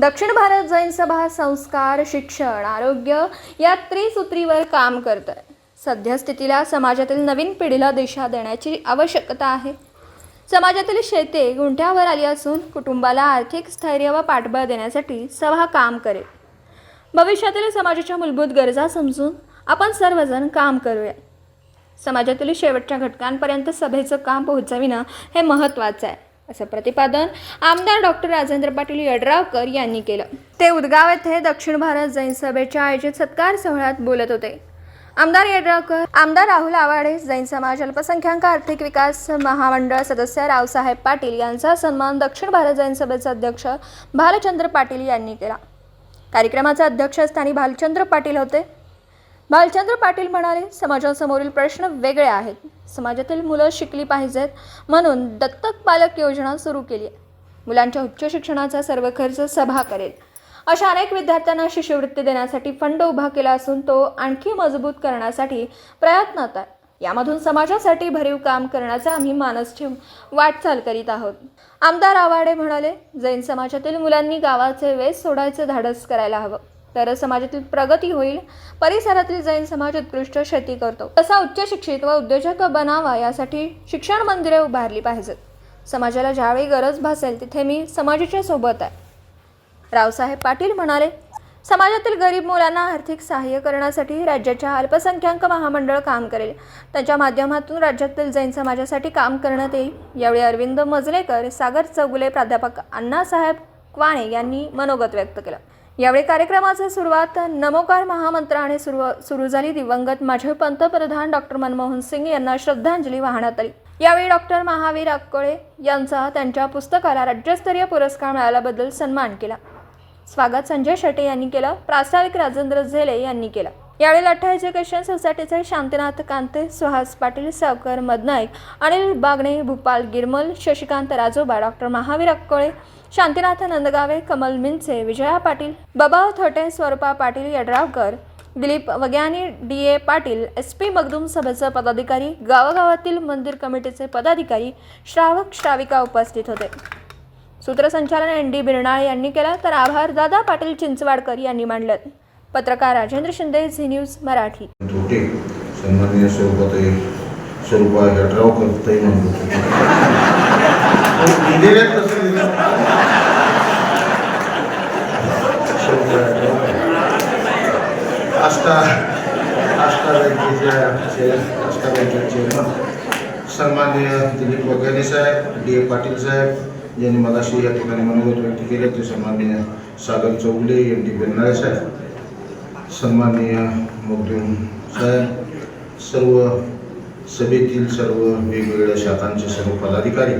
दक्षिण भारत जैन सभा संस्कार शिक्षण आरोग्य या त्रिसूत्रीवर काम करत आहे सद्यस्थितीला समाजातील नवीन पिढीला दिशा देण्याची आवश्यकता आहे. समाजातील शेते गुंठ्यावर आली असून कुटुंबाला आर्थिक स्थैर्य व पाठबळ देण्यासाठी सभा काम करेल. भविष्यातील समाजाच्या मूलभूत गरजा समजून आपण सर्वजण काम करूया. समाजातील शेवटच्या घटकांपर्यंत सभेचं काम पोहोचविणं हे महत्त्वाचं आहे. असं प्रतिपादन आमदार डॉक्टर राजेंद्र पाटील यड्रावकर यांनी केलं. ते उदगाव येथे दक्षिण भारत जैन सभेच्या आयोजित सत्कार सोहळ्यात बोलत होते. आमदार येड्रावकर आमदार राहुल आवाडे जैन समाज अल्पसंख्याक आर्थिक विकास महामंडळ सदस्य रावसाहेब पाटील यांचा सन्मान दक्षिण भारत जैन सभेचे अध्यक्ष भालचंद्र पाटील यांनी केला. कार्यक्रमाचे अध्यक्षस्थानी भालचंद्र पाटील होते. भालचंद्र पाटील म्हणाले समाजासमोरील प्रश्न वेगळे आहेत. समाजातील मुलं शिकली पाहिजेत म्हणून दत्तक पालक योजना सुरू केली आहे. मुलांच्या उच्च शिक्षणाचा सर्व खर्च सभा करेल. अशा अनेक विद्यार्थ्यांना शिष्यवृत्ती देण्यासाठी फंड उभा केला असून तो आणखी मजबूत करण्यासाठी प्रयत्नात आहे. यामधून समाजासाठी भरीव काम करण्याचा आम्ही मानस ठेवून वाटचाल करीत आहोत. आमदार आवाडे म्हणाले जैन समाजातील मुलांनी गावाचे वेस सोडायचं धाडस करायला हवं. तर समाजातील प्रगती होईल. परिसरातील जैन समाज उत्कृष्ट शेती करतो. तसा उच्च शिक्षित व उद्योजक बनावा यासाठी शिक्षण मंदिरे उभारली पाहिजेत. समाजाला ज्यावेळी गरज भासेल तिथे मी समाजाच्या सोबत आहे. रावसाहेब पाटील म्हणाले समाजातील गरीब मुलांना आर्थिक सहाय्य करण्यासाठी राज्याच्या अल्पसंख्याक महामंडळ काम करेल. त्यांच्या माध्यमातून राज्यातील जैन समाजासाठी काम करण्यात येईल. यावेळी अरविंद मजलेकर सागर चौगुले प्राध्यापक अण्णासाहेब क्वाणे यांनी मनोगत व्यक्त केलं. यावेळी कार्यक्रमाची सुरुवात नमोकार महामंत्राने सुरू सुरू झाली. दिवंगत माजी पंतप्रधान डॉक्टर मनमोहन सिंग यांना श्रद्धांजली वाहण्यात आली. यावेळी डॉक्टर महावीर अक्कोळे यांचा त्यांच्या पुस्तकाला राज्यस्तरीय पुरस्कार मिळाल्याबद्दल सन्मान केला. स्वागत संजय शेटे यांनी केलं. प्रास्ताविक राजेंद्र झेले यांनी केलं. यावेळी लठ्ठा एज्युकेशन सोसायटीचे Shantinath Kante Suhas Patil Savkar Madnaik Anil Bagne Bhupal Girmal Shashikant Rajoba doctor Mahavir Akkole Shantinath Nandgave Kamal Minche Vijaya Patil Baba Thote Swarupa Patil Yadravkar Dilip Vagyani D A Patil S P Magdum सभेचे पदाधिकारी गावागावातील मंदिर कमिटीचे पदाधिकारी श्रावक श्राविका उपस्थित होते. सूत्रसंचालन N D Birnale यांनी केलं तर आभार दादा पाटील चिंचवाडकर यांनी मांडलं पत्रकार राजेंद्र शिंदे झी न्यूज मराठी. होते सन्माननीय स्वरूपाताई स्वरूपा हेडरावकर ताई म्हणत होते दिलेल्यात तसं दिलं. स्वरूपा हेडरावकर. आष्टा आष्टा बँकेच्या चेअर आष्टा बँकेचे चेअरमन सन्माननीय दिलीप वगैरे साहेब डी ए पाटील साहेब यांनी मगाशी या ठिकाणी मनोगत व्यक्त केले. ते सन्माननीय सागर चौगुले एम डी बेरनाळे साहेब सन्माननीय मगदूम साहेब सर्व सभेतील सर्व वेगवेगळ्या शाखांचे सर्व पदाधिकारी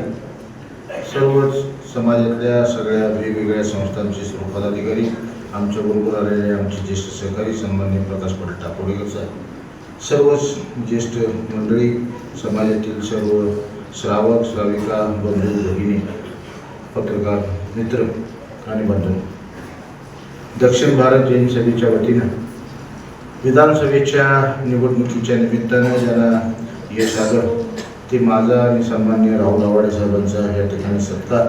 सर्वच समाजातल्या सगळ्या वेगवेगळ्या संस्थांचे सर्व पदाधिकारी आमच्याबरोबर आलेले आमचे ज्येष्ठ सहकारी सन्मान्य प्रकाश पाटील टाकोडेकर साहेब सर्व ज्येष्ठ मंडळी समाजातील सर्व श्रावक श्राविका बंधू भगिनी पत्रकार मित्र आणि बंधू दक्षिण भारत जैन सभेच्या वतीनं विधानसभेच्या निवडणुकीच्या निमित्तानं ज्याला यश आलं ते माझा आणि सन्मान्य राहुल आवाडे साहेबांचा या ठिकाणी सत्कार.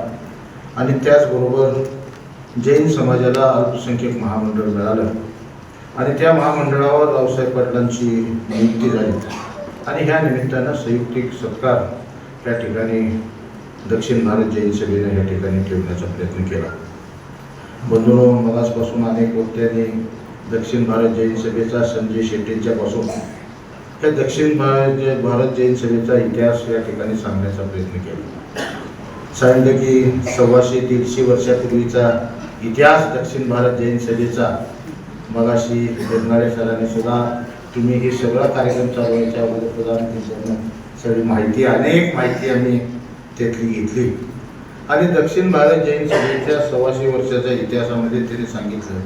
आणि त्याचबरोबर जैन समाजाला अल्पसंख्यक महामंडळ मिळालं. आणि त्या महामंडळावर रावसाहेब पाटलांची नियुक्ती झाली. आणि ह्या निमित्तानं संयुक्तिक सत्कार त्या ठिकाणी दक्षिण भारत जैन सभेनं या ठिकाणी ठेवण्याचा प्रयत्न केला. बंधूंनो मगासपासून अनेक वक्त्यांनी दक्षिण भारत जैन सभेचा संजय शेट्टींच्यापासून त्या दक्षिण भारत भारत जैन सभेचा इतिहास या ठिकाणी सांगण्याचा प्रयत्न केला. सांगितलं की सव्वाशे दीडशे वर्षापूर्वीचा इतिहास दक्षिण भारत जैन सभेचा मगाशी बेरनाळे सरांनी सुद्धा तुम्ही हे सगळा कार्यक्रम चालवायच्या अगोदर प्रधान सगळी माहिती अनेक माहिती आम्ही त्यातली घेतली. आणि दक्षिण भारत जैन सभेच्या सव्वाशे वर्षाच्या इतिहासामध्ये त्यांनी सांगितलं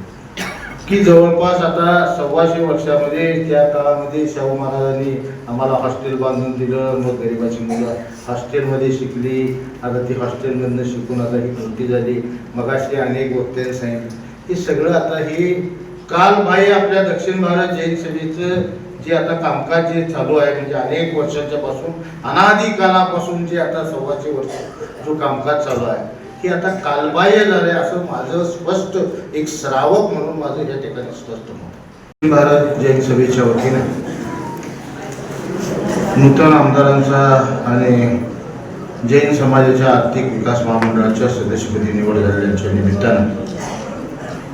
की जवळपास आता सव्वाशे वर्षामध्ये त्या काळामध्ये शाहू महाराजांनी आम्हाला हॉस्टेल बांधून दिलं मग गरिबाची मुलं हॉस्टेलमध्ये शिकली. आता ती हॉस्टेलमधनं शिकून आता ही मोठी झाली. मगाशी अनेक वक्त्यांनी सांगितलं. हे सगळं आता हे कालबाह्य आपल्या दक्षिण भारत जैन सभेचं जे आता कामकाज जे चालू आहे म्हणजे अनेक वर्षांच्या पासून अनादिकालापासून जे आता सव्वाशे वर्ष जो कामकाज चालू आहे की आता कालबाह्य झाले असं माझं स्पष्ट एक श्रावक म्हणून माझं या ठिकाणी स्पष्ट मत भारत जैन सभेच्या वतीने. नूतन आमदारांचा आणि जैन समाजाच्या आर्थिक विकास महामंडळाच्या सदस्यपदी निवड झालेल्यांच्या निमित्तानं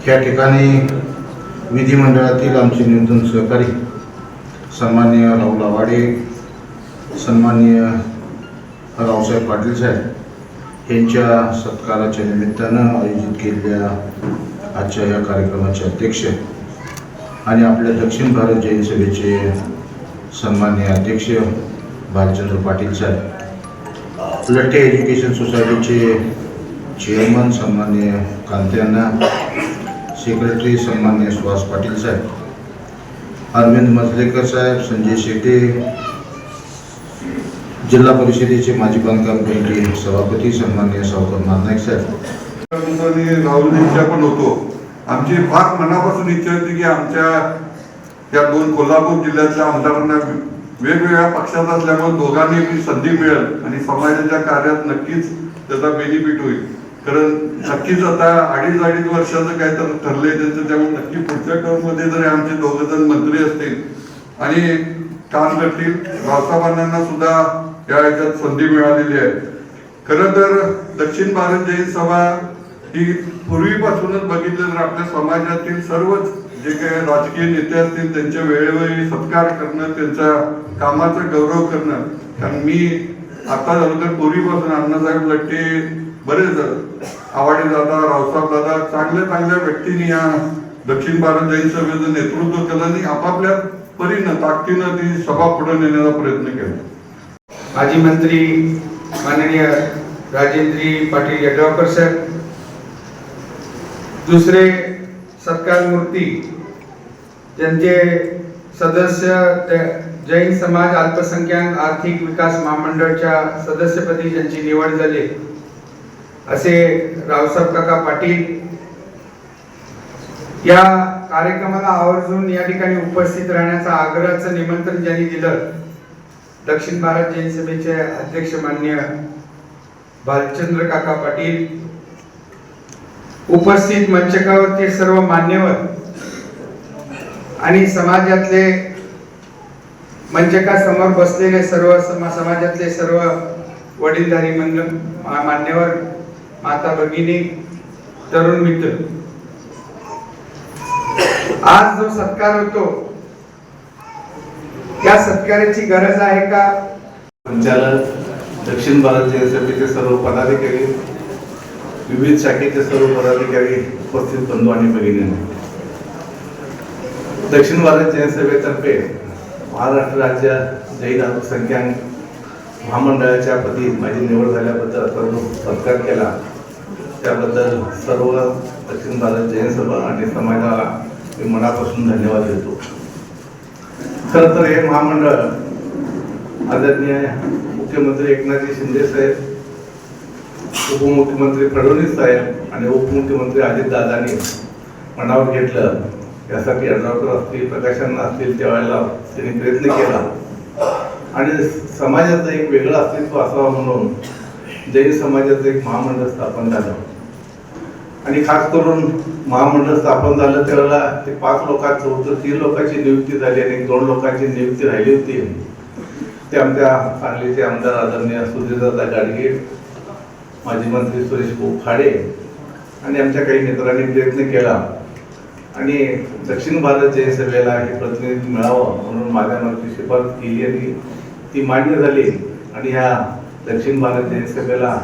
या ठिकाणी विधिमंडळातील आमचे निवडून सहकारी सन्मान्य राहुल आवाडे सन्मान्य रावसाहेब पाटील साहेब यांच्या सत्काराच्या निमित्तानं आयोजित केलेल्या आजच्या या कार्यक्रमाचे अध्यक्ष आणि आपल्या दक्षिण भारत जैन सभेचे सन्माननीय अध्यक्ष भालचंद्र पाटील साहेब लठ्ठे एज्युकेशन सोसायटीचे चेअरमन सन्माननीय कांत्यांना सेक्रेटरी सन्माननीय सुहास पाटील साहेब अरविंद मजलेकर साहेब संजय शेटे जिल्हा परिषदेचे माजी बांधकाम कमिटी सभापती सन्मान्य सावकर नानायक साहेब. राहुलजींच्या पण होतो. आमची फार मनापासून इच्छा होती की आमच्या या दोन कोल्हापूर जिल्ह्यातल्या आमदारांना वेगवेगळ्या पक्षात असल्यामुळे दोघांनी संधी मिळेल आणि समाजाच्या कार्यात नक्कीच त्याचा बेनिफिट होईल. कारण नक्कीच आता अडीच अडीच वर्षाचं काय तर ठरलंय त्यांचं त्यामुळे नक्की पुढच्या टर्ममध्ये जरी आमचे दोघ जण मंत्री असतील आणि काम करतील रावसाहेबांना सुद्धा या याच्यात संधी मिळालेली आहे. खरं तर दक्षिण भारत जैन सभा ही पूर्वीपासूनच बघितलं तर आपल्या समाजातील सर्वच जे काही राजकीय नेते असतील त्यांच्या वेळोवेळी सत्कार करणं त्यांच्या कामाचा गौरव करणं. कारण मी आता झालं तर पूर्वीपासून अण्णासाहेब लट्टे बरेच आवाडे दादा रावसाहेब दादा चांगल्या चांगल्या व्यक्तींनी या दक्षिण भारत जैन सभेचं नेतृत्व केलं आणि आपापल्या परीनं ताकदीनं ती सभा पुढे नेण्याचा प्रयत्न केला. माजी मंत्री माननीय राजेंद्री पाटील यड्रावकर सर दुसरे सत्कार मूर्ती त्यांचे सदस्य जैन समाज अल्पसंख्याक आर्थिक विकास महामंडळच्या सदस्यपदी ज्यांची निवड झाली. असे रावसाहेब काका पाटील या कार्यक्रमाला आवर्जून या ठिकाणी उपस्थित राहण्याचा आग्रहाचं निमंत्रण ज्यांनी दिलं दक्षिण भारत जैन सभेचे अध्यक्ष मान्य भालचंद्र काका पाटील उपस्थित मंचकावरचे सर्व मान्यवर आणि समाजातले मंचका समोर बसलेले सर्व समा समाजातले सर्व वडीलधारी मंड मान्यवर माता भगिनी तरुण मित्र. आज जो सत्कार होतो या सत्काराची गरज आहे का? संचालक दक्षिण भारत जनसभेचे सर्व पदाधिकारी विविध शाखेचे सर्व पदाधिकारी उपस्थित बंधू आणि भगिनी दक्षिण भारत जनसभेतर्फे महाराष्ट्र राज्य जैन अल्पसंख्याक महामंडळाच्या पदी माझी निवड झाल्याबद्दल सर्व सत्कार केला. त्याबद्दल सर्व दक्षिण भारत जैन सभा आणि समाजाला मी मनापासून धन्यवाद देतो. खर तर हे महामंडळ आदरणीय मुख्यमंत्री एकनाथजी शिंदे साहेब उपमुख्यमंत्री फडणवीस साहेब आणि उपमुख्यमंत्री अजितदादांनी मनावर घेतलं. यासाठी अर्जावकर असतील प्रकाशन असतील त्यावेळेला त्यांनी प्रयत्न केला. आणि समाजाचं एक वेगळं अस्तित्व असावं म्हणून जैन समाजाचं एक महामंडळ स्थापन झालं. आणि खास करून महामंडळ स्थापन झालं त्यावेळेला ते पाच लोकांचं होतं. तीन लोकांची नियुक्ती झाली आणि दोन लोकांची नियुक्ती राहिली होती. ते आमच्या सांगलीचे आमदार आदरणीय सुधीरदादा गाडगे माजी मंत्री सुरेश खाडे आणि आमच्या काही मित्रांनी प्रयत्न केला. आणि दक्षिण भारत जे सभेला हे प्रतिनिधी मिळावं म्हणून माझ्या मंत्री शिफारस केली आणि ती मान्य झाली. आणि ह्या दक्षिण भारत जैन सभेला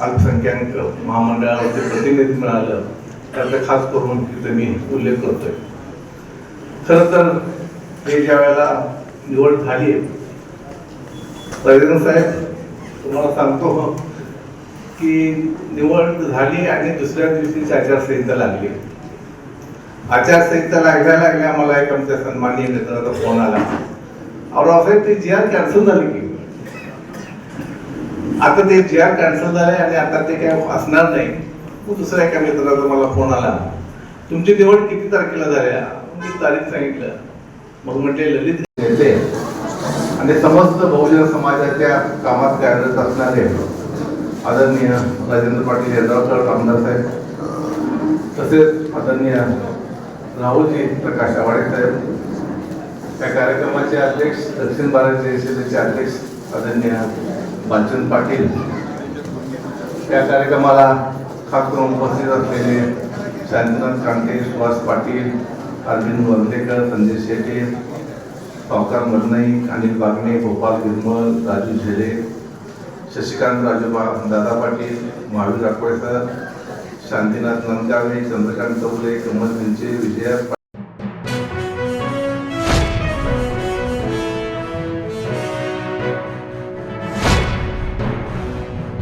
अल्पसंख्याक महामंडळाचे प्रतिनिधी मिळालं. त्याचा खास करून तिथे मी उल्लेख करतोय. खरं तर हे ज्या वेळेला निवड झाली राजेंद्र साहेब तुम्हाला सांगतो की निवड झाली आणि दुसऱ्या दिवशीची आचारसंहिता लागली. आचारसंहिता लागल्या लागल्या मला एक आमच्या सन्माननीय मित्राचा फोन आला. अहो रावसाहेब ते जी आर कॅन्सल झाली की? आता ते जी आर कॅन्सल झाले आणि आता ते काय असणार नाही. दुसऱ्या एका मित्राचा मला फोन आला तुमची निवड किती तारखेला झाल्या? मी तारीख सांगितलं. मग म्हटले ललित नेते आणि समस्त बहुजन समाजाच्या कामात कार्यरत असणारे आदरणीय राजेंद्र पाटील यड्रावकर आमदार साहेब तसेच आदरणीय राहुलजी प्रकाश आवाडे साहेब या कार्यक्रमाचे अध्यक्ष दक्षिण भारत जयसेनेचे अध्यक्ष आदरणीय बालचंद पाटील या कार्यक्रमाला खास करून उपस्थित असलेले शांतीनाथ कांटे सुहास पाटील अरविंद वंदेकर संजय शेटे सावकार मरनाई अनिल बागणे गोपाल निर्मल राजू झेले शशिकांत राजोबा दादा पाटील महावीर आकोळेकर शांतीनाथ नंदगावे चंद्रकांत चौले कमल विंचे विजया